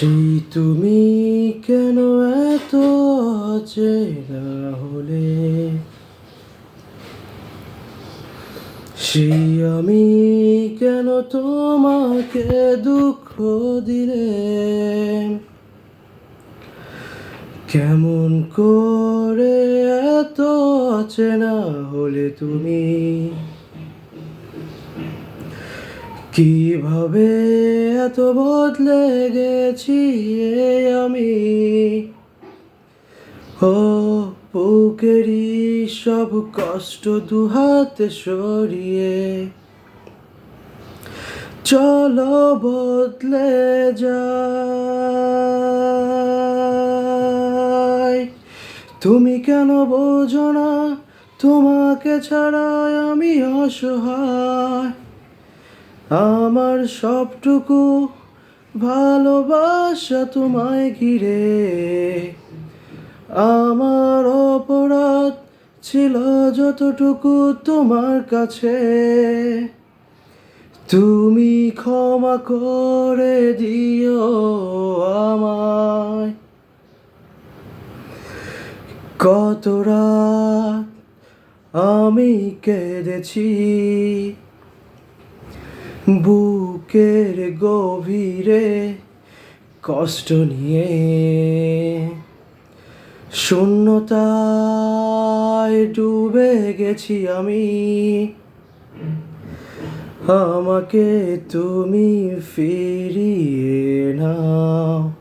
সেই তুমি কেন এত অচেনা হলে? সেই আমি কেন তোমাকে দুঃখ দিলে? কেমন করে এত অচেনা হলে তুমি? কীভাবে এত বদলে গেছি আমি? ও বুকেরই সব কষ্ট দু দুহাতে সরিয়ে চলো বদলে যাই। তুমি কেন বোঝো না তোমাকে ছাড়া আমি অসহায়? আমার সবটুকু ভালোবাসা তোমায় ঘিরে। আমার অপরাধ ছিল যতটুকু তোমার কাছে। তুমি ক্ষমা করে দিও আমায়। কত রাত আমি কেঁদেছি বুকের গভীরে কষ্ট নিয়ে শূন্যতায় ডুবে গেছি আমি। আমাকে তুমি ফিরিয়ে নাও।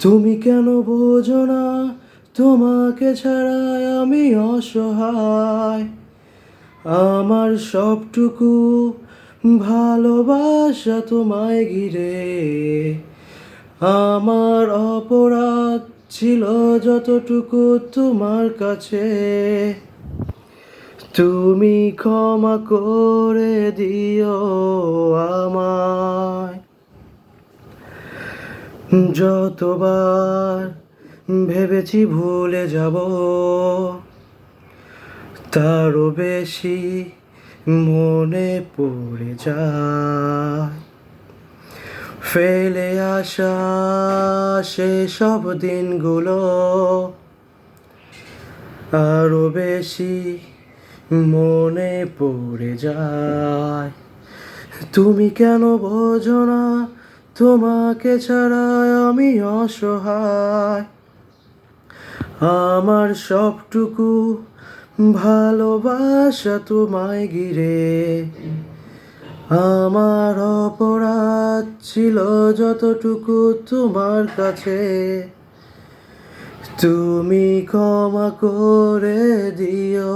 তুমি কেন বোঝো না, তোমাকে ছাড়া আমি অসহায়। আমার সবটুকু ভালোবাসা তোমায় ঘিরে। আমার অপরাধ ছিল যতটুকু তোমার কাছে। তুমি ক্ষমা করে দিও আমায়। যতবার ভেবেছি ভুলে যাব, তারও বেশি মনে পড়ে যায়। ফেলে আসা সেসব দিনগুলো আরও বেশি মনে পড়ে যায়। তুমি কেন বোঝো না তোমাকে ছাড়া আমি অসহায়? আমার সবটুকু ভালোবাসা তোমায় ঘিরে। আমার অপরাধ ছিল যতটুকু তোমার কাছে। তুমি ক্ষমা করে দিও